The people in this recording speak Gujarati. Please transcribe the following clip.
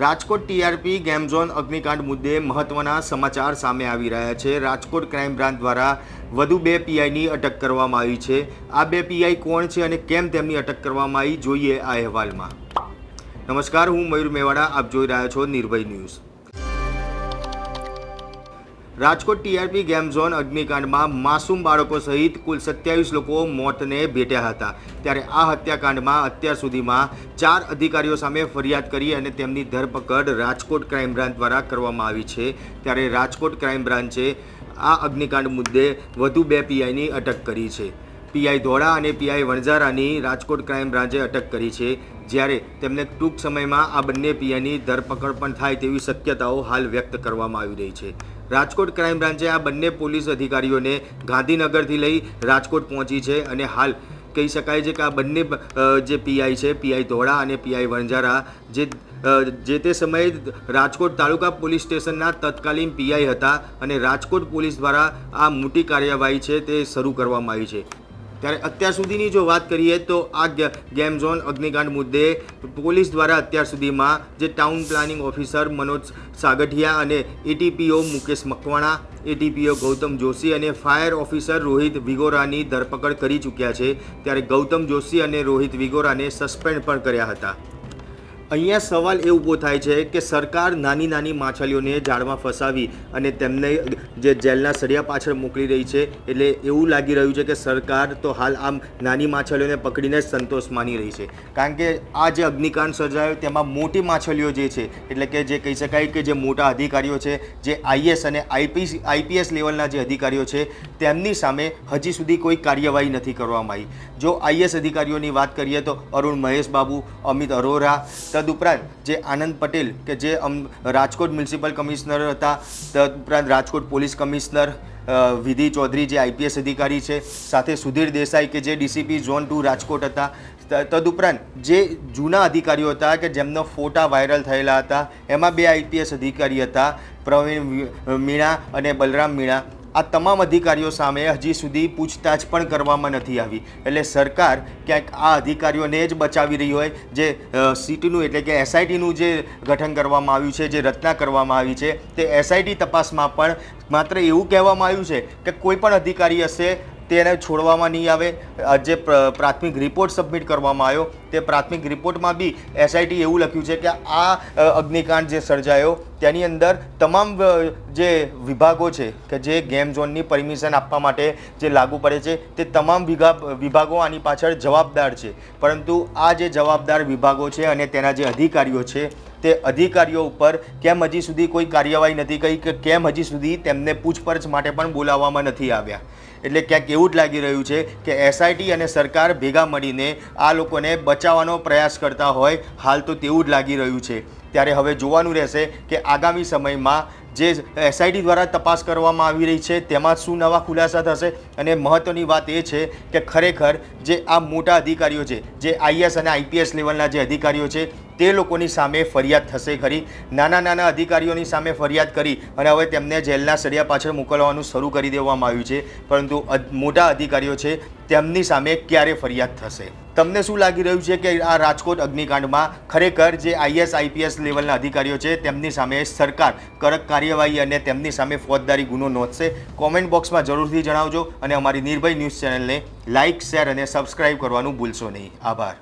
રાજકોટ ટીઆરપી ગેમ ઝોન અગ્નિકાંડ મુદ્દે મહત્વના સમાચાર સામે આવી રહ્યા છે. રાજકોટ ક્રાઇમ બ્રાન્ચ દ્વારા વધુ બે પીઆઈની અટક કરવામાં આવી છે. આ બે પીઆઈ કોણ છે અને કેમ તેમની અટક કરવામાં આવી, જોઈએ આ અહેવાલમાં. નમસ્કાર, હું મયુર મેવાડા, આપ જોઈ રહ્યા છો Nirbhay news. Rajkot TRP game zone અગ્નિકાંડમાં માસૂમ બાળકો સહિત કુલ સત્યાવીસ લોકો મોતને ભેટ્યા હતા. ત્યારે આ હત્યાકાંડમાં અત્યાર સુધીમાં ચાર અધિકારીઓ સામે ફરિયાદ કરી અને તેમની ધરપકડ રાજકોટ ક્રાઇમ બ્રાન્ચ દ્વારા કરવામાં આવી છે. ત્યારે રાજકોટ ક્રાઇમ બ્રાન્ચે આ અગ્નિકાંડ મુદ્દે વધુ બે પીઆઈની અટક કરી છે. પીઆઈ ધોળા અને પીઆઈ વણઝારાની રાજકોટ ક્રાઇમ બ્રાન્ચે અટક કરી છે. જ્યારે તેમને ટૂંક સમયમાં આ બંને પીઆઈની ધરપકડ પણ થાય તેવી શક્યતાઓ હાલ વ્યક્ત કરવામાં આવી રહી છે. રાજકોટ ક્રાઇમ બ્રાન્ચે આ બંને પોલીસ અધિકારીઓને ગાંધીનગરથી લઈ રાજકોટ પહોંચી છે અને હાલ કહી શકાય છે કે આ બંને જે પીઆઈ છે પીઆઈ ધોળા અને પીઆઈ વણઝારા, જે જે તે સમયે રાજકોટ તાલુકા પોલીસ સ્ટેશનના તત્કાલીન પીઆઈ હતા અને રાજકોટ પોલીસ દ્વારા આ મોટી કાર્યવાહી છે તે શરૂ કરવામાં આવી છે. ત્યારે અત્યાર સુધીની જો વાત કરીએ તો આ ગેમ ઝોન અગ્નિકાંડ મુદ્દે પોલીસ દ્વારા અત્યાર સુધીમાં જે town planning officer Manoj Sagathiya અને એટીપીઓ મુકેશ મકવાણા, એટીપીઓ ગૌતમ જોશી અને ફાયર ઓફિસર રોહિત વિગોરાની ધરપકડ કરી ચૂક્યા છે. ત્યારે ગૌતમ જોશી અને રોહિત વિગોરાને સસ્પેન્ડ પણ કર્યા હતા. અહીંયા સવાલ એ ઊભો થાય છે કે સરકાર નાની નાની માછલીઓને જાળમાં ફસાવી અને તેમને જે જેલના સળિયા પાછળ મોકલી રહી છે, એટલે એવું લાગી રહ્યું છે કે સરકાર તો હાલ આમ નાની માછલીઓને પકડીને જ સંતોષ માની રહી છે. કારણ કે આ જે અગ્નિકાંડ સર્જાયો તેમાં મોટી માછલીઓ જે છે, એટલે કે જે કહી શકાય કે જે મોટા અધિકારીઓ છે, જે આઈએસ અને આઈપીસ આઈપીએસ લેવલના જે અધિકારીઓ છે, તેમની સામે હજી સુધી કોઈ કાર્યવાહી નથી કરવામાં આવી. જો આઈએસ અધિકારીઓની વાત કરીએ તો અરુણ મહેશ બાબુ, અમિત અરોરા તદુપરાંત જે આનંદ પટેલ કે જે રાજકોટ મ્યુનિસિપલ કમિશનર હતા, તદુપરાંત રાજકોટ પોલીસ કમિશનર વિધિ ચૌધરી જે આઈપીએસ અધિકારી છે, સાથે સુધીર દેસાઈ કે જે ડીસીપી ઝોન ટુ રાજકોટ હતા. તદુપરાંત જે જૂના અધિકારીઓ હતા કે જેમનો ફોટા વાયરલ થયેલા હતા, એમાં બે આઈપીએસ અધિકારી હતા, પ્રવીણ મીણા અને બલરામ મીણા. આ તમામ અધિકારીઓ સામે હજી સુધી પૂછતાછ પણ કરવામાં નથી આવી. એટલે સરકાર ક્યાંક આ અધિકારીઓને જ બચાવી રહી હોય, જે સીટીનું એટલે કે એસઆઈટીનું જે ગઠન કરવામાં આવ્યું છે, જે રચના કરવામાં આવી છે, તે એસઆઈટી તપાસમાં પણ માત્ર એવું કહેવામાં આવ્યું છે કે કોઈ પણ અધિકારી હશે તેને છોડવામાં નહીં આવે. જે પ્રાથમિક રિપોર્ટ સબમિટ કરવામાં આવ્યો, તે પ્રાથમિક રિપોર્ટમાં બી એસઆઈટી એવું લખ્યું છે કે આ અગ્નિકાંડ જે સર્જાયો, તેની અંદર તમામ જે વિભાગો છે કે જે ગેમ ઝોનની પરમિશન આપવા માટે જે લાગુ પડે છે, તે તમામ વિભાગો આની પાછળ જવાબદાર છે. પરંતુ આ જે જવાબદાર વિભાગો છે અને તેના જે અધિકારીઓ છે તે અધિકારીઓ ઉપર કેમ હજી સુધી કોઈ કાર્યવાહી નથી કરી કે કેમ હજી સુધી તેમને પૂછપરછ માટે પણ બોલાવવામાં નથી આવ્યા. એટલે ક્યાંક એવું જ લાગી રહ્યું છે કે એસઆઈટી અને સરકાર ભેગા મળીને આ લોકોને બચાવવાનો પ્રયાસ કરતા હોય, હાલ તો તેવું જ લાગી રહ્યું છે. ત્યારે હવે જોવાનું રહેશે કે આગામી સમયમાં જે એસઆઈટી દ્વારા તપાસ કરવામાં આવી રહી છે, તેમાં શું નવા ખુલાસા થશે? અને મહત્ત્વની વાત એ છે કે ખરેખર જે આ મોટા અધિકારીઓ છે, જે આઈએસ અને આઈપીએસ લેવલના જે અધિકારીઓ છે તે લોકોની સામે ફરિયાદ થશે ખરી. નાના નાના અધિકારીઓની સામે ફરિયાદ કરી અને હવે તેમને જેલના સળિયા પાછળ મોકલવાનું શરૂ કરી દેવામાં આવ્યું છે. પરંતુ મોટા અધિકારીઓ છે તેમની સામે ક્યારે ફરિયાદ થશે? તમને શું લાગી રહ્યું છે કે આ રાજકોટ અગ્નિકાંડમાં ખરેખર જે આઈએસ આઈપીએસ લેવલના અધિકારીઓ છે તેમની સામે સરકાર કડક કાર્યવાહી અને તેમની સામે ફોજદારી ગુનો નોંધશે? કોમેન્ટ બોક્સમાં જરૂરથી જણાવજો અને અમારી નિર્ભય ન્યૂઝ ચેનલને લાઇક, શેર અને સબસ્ક્રાઇબ કરવાનું ભૂલશો નહીં. આભાર.